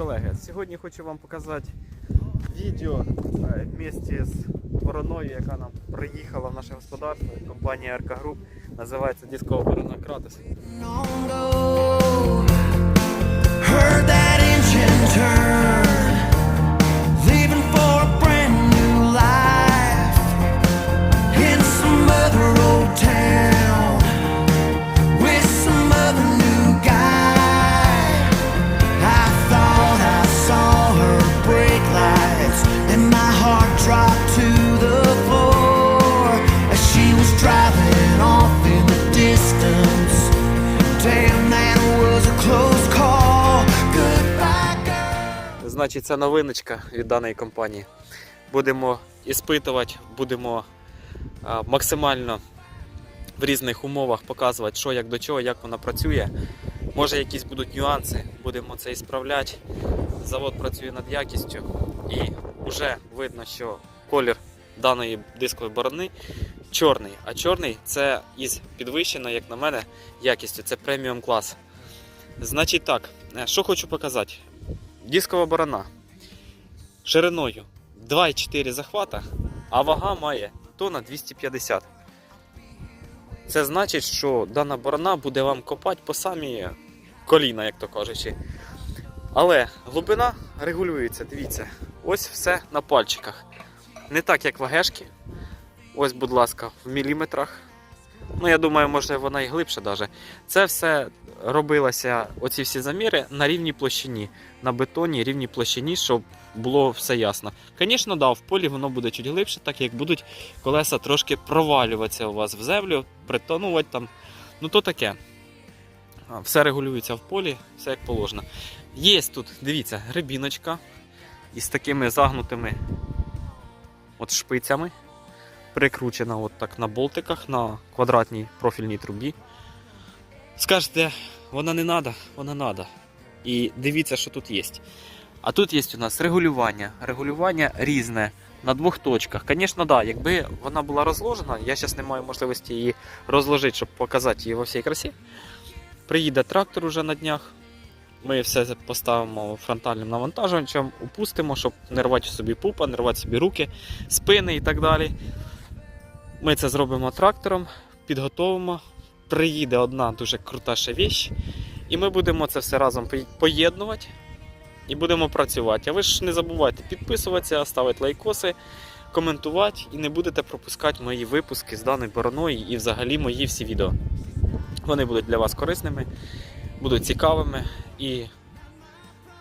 колеги, сьогодні хочу вам показати відео в місті з вороною, яка нам приїхала в наше господарство. Компанія РК Груп. Називається Дискова Ворона Кратос. Значить, це новиночка від даної компанії. Будемо іспитувати, будемо максимально в різних умовах показувати, що як до чого, як вона працює. Може, якісь будуть нюанси, будемо це ісправляти. Завод працює над якістю і вже видно, що колір даної дискової борони чорний. А чорний це із підвищеною, як на мене, якістю. Це преміум клас. Значить так, е, що хочу показати. Дискова борона шириною 2,4 захвата, а вага має тонна 250. Це значить, що дана борона буде вам копати по самі коліна, як то кажучи. Але глибина регулюється, дивіться, ось все на пальчиках. Не так, як вагешки. Ось, будь ласка, в міліметрах. Ну, я думаю, може вона і глибше даже. Це все робилося, оці всі заміри на рівній площині, на бетоні, рівній площині, щоб було все ясно. Звісно, да, в полі воно буде чуть глибше, так як будуть колеса трошки провалюватися у вас в землю, притонувати там. Ну то таке. Все регулюється в полі, все як положено. Є тут, дивіться, грибіночка із такими загнутими от шпицями. Прикручена от так на болтиках на квадратній профільній трубі. Скажете, вона не треба, вона треба. І дивіться, що тут є. А тут є у нас регулювання. Регулювання різне на двох точках. Звісно, да, якби вона була розложена, я зараз не маю можливості її розложити, щоб показати її во всій красі. Приїде трактор уже на днях. Ми все поставимо фронтальним навантажувачем, опустимо, щоб не рвати собі пупа, не рвати собі руки, спини і так далі. Ми це зробимо трактором, підготовимо. Приїде одна дуже крута ще віч, і ми будемо це все разом поєднувати і будемо працювати. А ви ж не забувайте підписуватися, ставити лайкоси, коментувати і не будете пропускати мої випуски з даної бороною і взагалі мої всі відео. Вони будуть для вас корисними, будуть цікавими і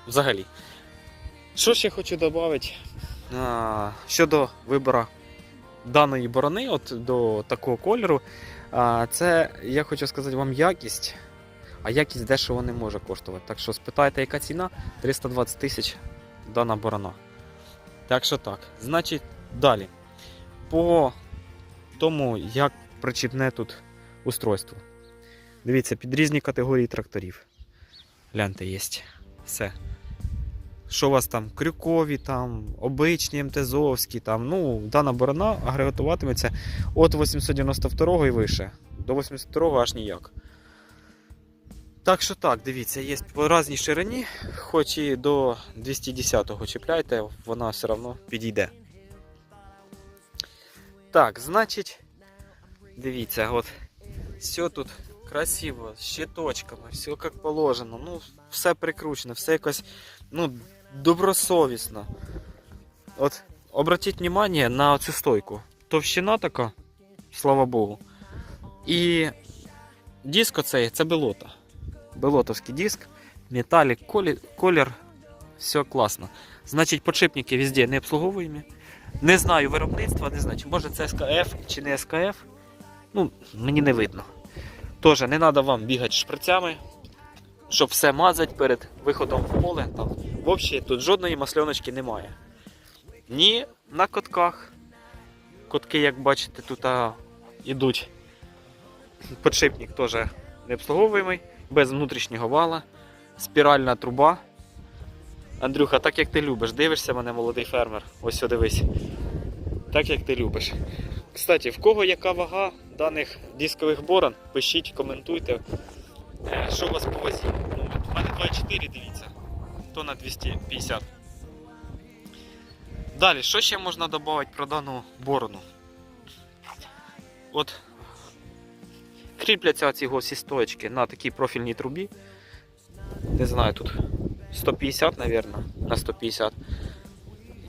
взагалі. Що ще хочу додати щодо вибору даної борони, от до такого кольору, це я хочу сказати вам якість, а якість дешево не може коштувати. Так що спитайте, яка ціна? 320 тисяч дана борона. Так що так. Значить, далі. По тому, як причіпне тут устройство. Дивіться, під різні категорії тракторів. Гляньте, є. Все. Що у вас там крюкові, там, обичні МТЗовські, там, ну, дана борона агрегатуватиметься від 892 і вище. До 82-го аж ніяк. Так що так, дивіться, є по різній ширині, хоч і до 210-го чіпляйте, вона все одно підійде. Так, значить, дивіться, от все тут красиво, з щиточками, все як положено, ну, все прикручено, все якось, ну, добросовісно. От, обратіть внимание на цю стойку. Товщина така, слава Богу. І диск оцей, це белота. Белотовський диск, металік, колір, все класно. Значить, подшипники везде не обслуговуємо. Не знаю виробництва, не знаю, може це СКФ чи не СКФ. Ну, мені не видно. Тоже не треба вам бігати шприцями, щоб все мазати перед виходом в поле. Там. Взагалі тут жодної масльоночки немає. Ні на котках. Котки, як бачите, тут а, ідуть. Подшипник теж не обслуговуємий, без внутрішнього вала, спіральна труба. Андрюха, так як ти любиш, дивишся мене, молодий фермер. Ось дивись. Так як ти любиш. Кстати, в кого яка вага даних дискових борон, пишіть, коментуйте. Е, Що у вас по вазі? Ну, у мене 2,4, дивіться. То на 250. Далі, що ще можна додати про дану борону? От кріпляться ці всі стоечки на такій профільній трубі. Не знаю, тут 150, мабуть, на 150.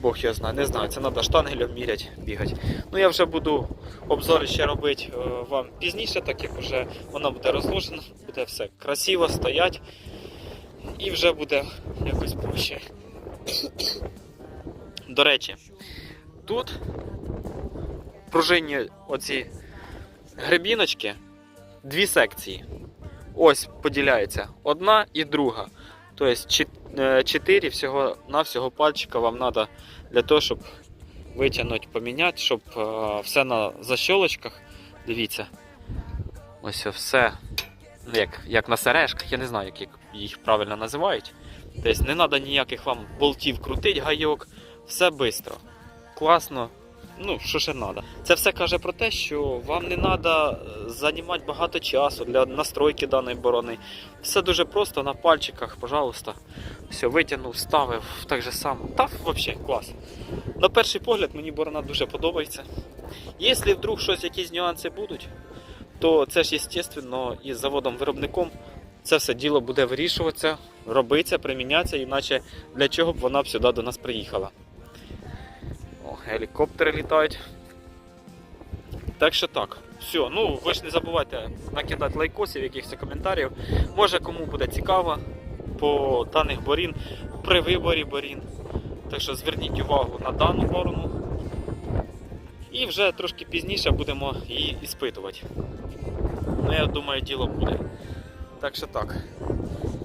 Бог його знає, не знаю, це треба штангелем міряти, бігати. Ну я вже буду обзори ще робити е, вам пізніше, так як вже вона буде розложена, буде все красиво стоять і вже буде якось проще. До речі, тут пружинні оці гребіночки, дві секції. Ось поділяється одна і друга. Тобто чі- е, всього на всього пальчика вам треба для того, щоб витягнути, поміняти, щоб е, все на защолочках. Дивіться. Ось все. ну, Як, як на сережках, я не знаю, як їх- правильно називають. Тобто не треба ніяких вам болтів крутить, гайок. Все швидко. Класно. Ну, що ще треба. Це все каже про те, що вам не треба займати багато часу для настройки даної борони. Все дуже просто на пальчиках, пожалуйста. Все, витягнув, ставив так же само. Та взагалі клас. На перший погляд мені борона дуже подобається. Якщо вдруг щось, якісь нюанси будуть, то це ж естественно із заводом-виробником це все діло буде вирішуватися, робитися, примінятися, іначе для чого б вона б сюди до нас приїхала. О, гелікоптери літають. Так що так. Все, ну ви ж не забувайте накидати лайкосів, якихось коментарів. Може кому буде цікаво по даних борін при виборі борін. Так що зверніть увагу на дану борону. І вже трошки пізніше будемо її іспитувати. Ну, я думаю, діло буде. Так що так.